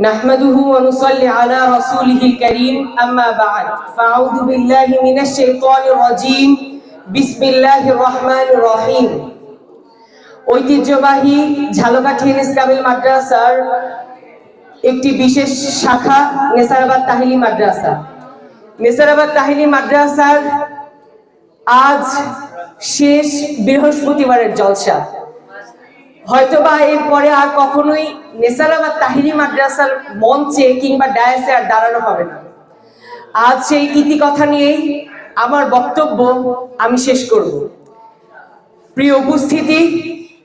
نحمده ونصلي على رسوله الكريم أما بعد فأعوذ بالله من الشيطان الرجيم بسم الله الرحمن الرحيم ঐতিহ্যবাহী ঝালকাঠি এনএস কামিল মাদ্রাসার একটি বিশেষ শাখা নেসারাবাদ তাহিলি মাদ্রাসা নেসারাবাদ তাহিলি মাদ্রাসার আজ শেষ বৃহস্পতিবারের জলসা হয়তোবা এরপরে আর কখনোই নেসারাবাদ তাহিরি মাদ্রাসার মঞ্চে কিংবা ডায়াসে আর দাঁড়ানো হবে না। আজ সেই ইতিকথা নিয়েই আমার বক্তব্য আমি শেষ করব। প্রিয় উপস্থিতি,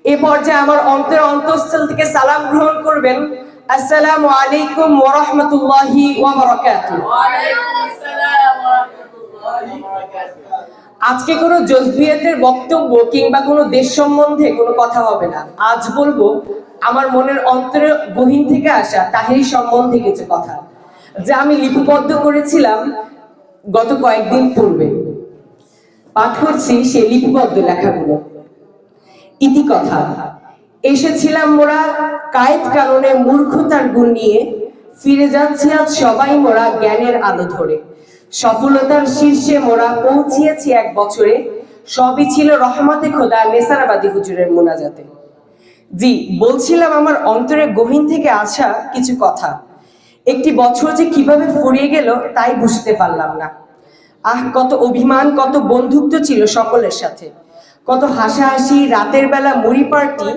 এ পর্যায়ে আমার অন্তর অন্তঃস্থল থেকে সালাম গ্রহণ করবেন। আসসালামু আলাইকুম ওয়া রাহমাতুল্লাহি ওয়া বারাকাতুহু। আজকে কোনো জজবিয়াতের বক্তব্য কিংবা কোনো দেশ সম্বন্ধে কোনো কথা হবে না। আজ বলব, আমার মনের অন্তরে গহীন থেকে আসা তাহিরি সম্বন্ধে কিছু কথা, যা আমি লিপিবদ্ধ করেছিলাম গত কয়েকদিন পূর্বে। পাঠ করছি সে লিপিবদ্ধ লেখাগুলো। ইতিকথা। এসেছিলাম মোরা কায়েত কারণে মূর্খতার গুণ নিয়ে ফিরে যাচ্ছি আজ সবাই মোরা জ্ঞানের আলো ধরে। সফলতার শীর্ষে মোরা পৌঁছিয়েছি এক বছরে। সবই ছিল রহমতে খোদা নেসারাবাদী হুজুরের মোনাজাতে। জি, বলছিলাম আমার অন্তরে গহীন থেকে আসা কিছু কথা। একটি বছর যে কীভাবে ফুরিয়ে গেল তাই বুঝতে পারলাম না। আহ, কত অভিমান, কত বন্ধুত্ব ছিল সকলের সাথে। কত হাসাহাসি, রাতের বেলা মুড়ি পার্টি,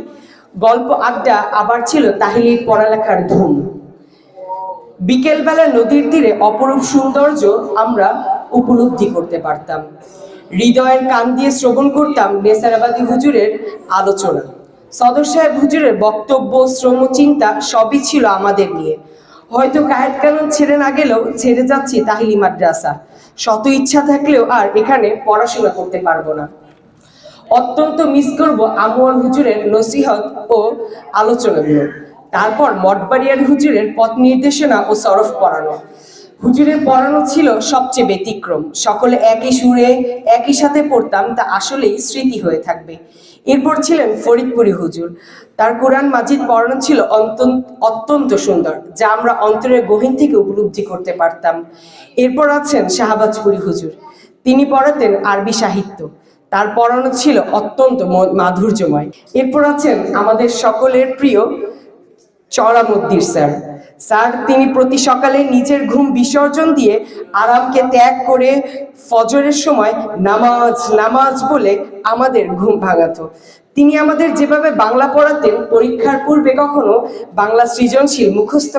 গল্প আড্ডা আবার ছিল তাহিলির পড়ালেখার ধুম। বিকেলবেলা নদীর তীরে অপরূপ সৌন্দর্য আমরা উপলব্ধি করতে পারতাম। হৃদয়ের কান দিয়ে শ্রবণ করতাম নেসারাবাদী হুজুরের আলোচনা। সদর সাহেব হুজুরের বক্তব্য, শ্রম, চিন্তা সবই ছিল আমাদের নিয়ে। হয়তো কায়েত কানুন ছেড়ে না গেলেও ছেড়ে যাচ্ছি তাহিলি মাদ্রাসা। শত ইচ্ছা থাকলেও আর এখানে পড়াশোনা করতে পারব না। অত্যন্ত মিস করব আমুয়ার হুজুরের নসিহত ও আলোচনাগুলো। তারপর মঠবাড়িয়ার হুজুরের পথ নির্দেশনা ও সরফ পড়ানো। হুজুরের পড়ানো ছিল সবচেয়ে ব্যতিক্রম। সকলে একই সুরে, একই সাথে পড়তাম, তা আসলেই স্মৃতি হয়ে থাকবে। এরপর ছিলেন ফরিদপুরি হুজুর। তার কোরআন মাজিদ পড়ানো ছিল অত্যন্ত সুন্দর, যা আমরা অন্তরের গহীন থেকে উপলব্ধি করতে পারতাম। এরপর আছেন শাহবাজপুরি হুজুর। তিনি পড়াতেন আরবি সাহিত্য। তার পড়ানো ছিল অত্যন্ত মাধুর্যময়। এরপর আছেন আমাদের সকলের প্রিয় চড়ামদ্দির স্যার। স্যার, তিনি প্রতি সকালে নিজের ঘুম বিসর্জন দিয়ে আরামকে ত্যাগ করে ফজরের সময় নামাজ নামাজ বলে আমাদের ঘুম ভাঙাতো। তিনি আমাদের যেভাবে বাংলা পড়াতেন, পরীক্ষার পূর্বে কখনো বাংলা সৃজনশীল মুখস্থ